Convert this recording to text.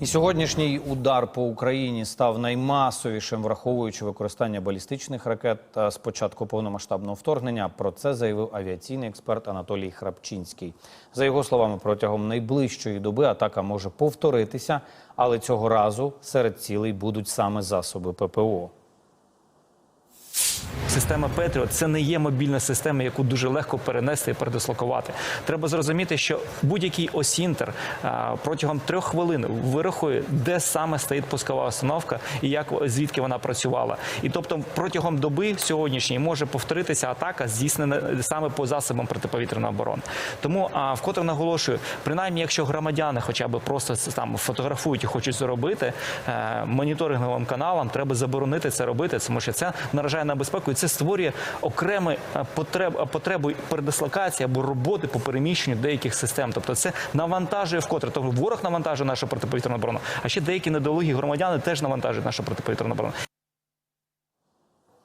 І сьогоднішній удар по Україні став наймасовішим, враховуючи використання балістичних ракет з початку повномасштабного вторгнення. Про це заявив авіаційний експерт Анатолій Храпчинський. За його словами, протягом найближчої доби атака може повторитися, але цього разу серед цілей будуть саме засоби ППО. Система Петріот це не є мобільна система, яку дуже легко перенести і передислокувати. Треба зрозуміти, що будь-який осінтер протягом трьох хвилин вирахує, де саме стоїть пускова установка і як звідки вона працювала. І тобто протягом доби сьогоднішньої може повторитися атака, здійснена саме по засобам протиповітряної оборони. Тому а, вкотре наголошую, принаймні, якщо громадяни, хоча б просто там фотографують і хочуть це робити, е, моніторинговим каналам треба заборонити це робити, тому що це наражає на безпеку і це створює окремі е, потреб, потребу передислокації або роботи по переміщенню деяких систем. Тобто це навантажує вкотре. Тобто ворог навантажує нашу протиповітряну оборону, а ще деякі недолугі громадяни теж навантажують нашу протиповітряну оборону.